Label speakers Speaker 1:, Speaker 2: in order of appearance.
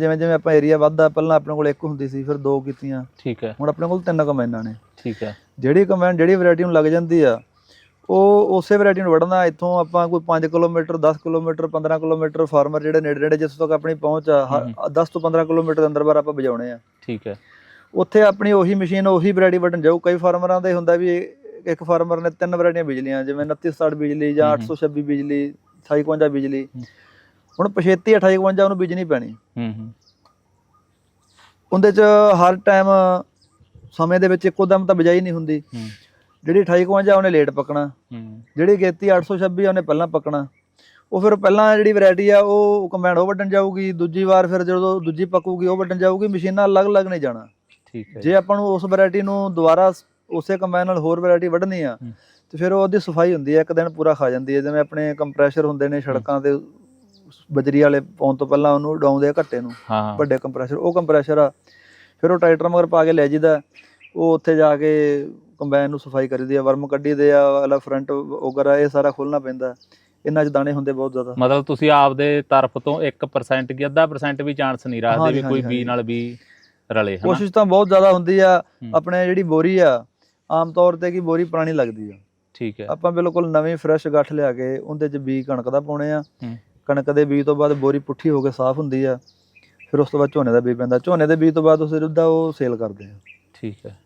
Speaker 1: ਜਿਵੇਂ ਜਿਵੇਂ ਆਪਾਂ ਏਰੀਆ ਵੱਧਦਾ ਪਹਿਲਾਂ ਆਪਣੇ ਕੋਲ ਇੱਕ ਹੁੰਦੀ ਸੀ ਫਿਰ ਦੋ ਕੀਤੀਆਂ।
Speaker 2: ਠੀਕ ਹੈ।
Speaker 1: ਹੁਣ ਆਪਣੇ ਕੋਲ ਤਿੰਨ ਕੰਬਾਈਨਾਂ ਨੇ।
Speaker 2: ਠੀਕ ਹੈ।
Speaker 1: ਜਿਹੜੀ ਕੰਬਾਈਨ ਜਿਹੜੀ ਵੈਰਾਈਟੀ ਨੂੰ ਲੱਗ ਜਾਂਦੀ ਆ ਉਹ ਉਸੇ ਵੈਰਾਈਟੀ ਨੂੰ ਵੜਨਾ ਇੱਥੋਂ ਆਪਾਂ ਕੋਈ 5 ਕਿਲੋਮੀਟਰ 10 ਕਿਲੋਮੀਟਰ 15 ਕਿਲੋਮੀਟਰ ਫਾਰਮਰ ਜਿਹੜੇ ਨੇੜੇ ਨੇੜੇ ਜਿੱਥੋਂ ਤੱਕ ਆਪਣੀ ਪਹੁੰਚ ਆ ਹ- 10 ਤੋਂ 15 ਕਿਲੋਮੀਟਰ ਦੇ ਅੰਦਰ ਬਾਰ ਆਪਾਂ ਵਜਾਉਣੇ ਆ।
Speaker 2: ਠੀਕ ਹੈ।
Speaker 1: ਉੱਥੇ ਆਪਣੀ ਉਹੀ ਮਸ਼ੀਨ ਉਹੀ ਵੈਰਾਈਟੀ ਵੱਢਣ ਜਾਊ ਕਈ ਫਾਰਮਰਾਂ ਦਾ ਹੁੰਦਾ ਵੀ ਇੱਕ ਫਾਰਮਰ ਨੇ ਤਿੰਨ ਵੈਰਾਈਟੀਆਂ ਬਿਜਲੀਆਂ ਜਿਵੇਂ 2960 ਬਿਜਲੀ ਜਾਂ
Speaker 2: ਹਮ ਹਮ।
Speaker 1: 826 ਬਿਜਲੀ 2851 ਬਿਜਲੀ ਹੁਣ 65 2851 ਉਹਨੂੰ ਬੀਜਣੀ ਪੈਣੀ।
Speaker 2: ਹੂੰ ਹੂੰ।
Speaker 1: ਉਹਦੇ ਚ ਹਰ ਟਾਈਮ ਸਮੇਂ ਦੇ ਵਿੱਚ ਇੱਕੋ ਦਮ ਤਾਂ ਬਿਜਾਈ ਨਹੀਂ ਹੁੰਦੀ। ਜਿਹੜੀ 2851 ਉਹਨੇ ਲੇਟ ਪੱਕਣਾ।
Speaker 2: ਹੂੰ।
Speaker 1: ਜਿਹੜੀ ਗੇਤੀ 826 ਉਹਨੇ ਪਹਿਲਾਂ ਪੱਕਣਾ। ਉਹ ਫਿਰ ਪਹਿਲਾਂ ਜਿਹੜੀ ਵੈਰਾਈਟੀ ਆ ਉਹ ਕੰਬਾਈਨ ਉਹ ਵੱਢਣ ਜਾਊਗੀ। ਦੂਜੀ ਵਾਰ ਫਿਰ ਜਦੋਂ ਦੂਜੀ ਪੱਕੂਗੀ ਉਹ ਵੱਢਣ ਜਾਊਗੀ। ਮਸ਼ੀਨਾਂ ਅਲੱਗ-ਅਲੱਗ ਨਹੀਂ ਜਾਣਾ।
Speaker 2: ਠੀਕ ਹੈ।
Speaker 1: ਜੇ ਆਪਾਂ ਨੂੰ ਉਸ ਵੈਰਾਈਟੀ ਨੂੰ ਦੁਬਾਰਾ ਉਸੇ ਕੰਬਾਈਨ ਨਾਲ ਹੋਰ ਵੈਰਾਈਟੀ ਵੱਢਣੀ ਆ। ਤੇ ਫਿਰ ਉਹਦੀ ਸਫ਼ਾਈ ਹੁੰਦੀ ਹੈ ਇੱਕ ਦਿਨ ਪੂਰਾ ਖਾ ਜਾਂਦੀ ਹੈ ਜਿਵੇਂ ਆਪਣੇ ਕੰਪਰੈਸ਼ਰ ਹੁੰਦੇ ਨੇ ਸੜਕਾਂ ਤੇ ਬਜਰੀ ਵਾਲੇ ਪਾਉਣ ਤੋਂ ਪਹਿਲਾਂ ਉਹਨੂੰ ਡਾਉਂਦੇ ਆ ਘੱਟੇ ਨੂੰ
Speaker 2: ਹਾਂ।
Speaker 1: ਵੱਡੇ ਕੰਪਰੈਸ਼ਰ ਉਹ ਕੰਪਰੈਸ਼ਰ ਆ। ਫਿਰ ਉਹ ਟਰੈਕਟਰ ਮਗਰ ਪਾ ਕੇ ਲੈ ਜੀਦਾ ਉਹ ਉੱਥੇ ਜਾ ਕੇ ਕੰਬਾਈਨ ਨੂੰ ਸਫ਼ਾਈ ਕਰੀਦੀ ਆ ਵਰਮ ਕੱਢੀਦੇ ਆ ਵਾਲਾ ਫਰੰਟ ਵਗੈਰਾ ਇਹ ਸਾਰਾ ਖੋਲਣਾ ਪੈਂਦਾ। ਇਹਨਾਂ 'ਚ ਦਾਣੇ ਹੁੰਦੇ ਬਹੁਤ ਜ਼ਿਆਦਾ।
Speaker 2: ਮਤਲਬ ਤੁਸੀਂ ਆਪਦੇ ਤਰਫ ਤੋਂ 1% ਕੀ ਅੱਧਾ percent ਵੀ ਚਾਂਸ ਨਹੀਂ ਰੱਖਦੇ ਵੀ ਕੋਈ ਬੀ ਨਾਲ ਵੀ ਰਲੇ ਹਨਾ?
Speaker 1: ਕੋਸ਼ਿਸ਼ ਤਾਂ ਬਹੁਤ ਜ਼ਿਆਦਾ ਹੁੰਦੀ ਆ। ਆਪਣੇ ਜਿਹੜੀ ਬੋਰੀ ਆ ਆਮ ਤੌਰ ਤੇ ਕੀ ਬੋਰੀ ਪੁਰਾਣੀ ਲੱਗਦੀ ਆ।
Speaker 2: ਠੀਕ ਹੈ।
Speaker 1: ਆਪਾਂ ਬਿਲਕੁਲ ਨਵੀਂ ਫਰੈਸ਼ ਗੱਠ ਲਿਆ ਕੇ ਉਹਦੇ 'ਚ ਬੀ ਕਣਕ ਦਾ ਪਾਉਣੇ ਆ। ਕਣਕ ਦੇ ਬੀਜ ਤੋਂ ਬਾਅਦ ਬੋਰੀ ਪੁੱਠੀ ਹੋ ਕੇ ਸਾਫ਼ ਹੁੰਦੀ ਆ, ਫਿਰ ਉਸ ਤੋਂ ਬਾਅਦ ਝੋਨੇ ਦਾ ਬੀਜ ਪੈਂਦਾ। ਝੋਨੇ ਦੇ ਬੀਜ ਤੋਂ ਬਾਅਦ ਉਸ ਦਾ ਉਹ ਸੇਲ ਕਰਦੇ ਆ।
Speaker 2: ਠੀਕ ਹੈ।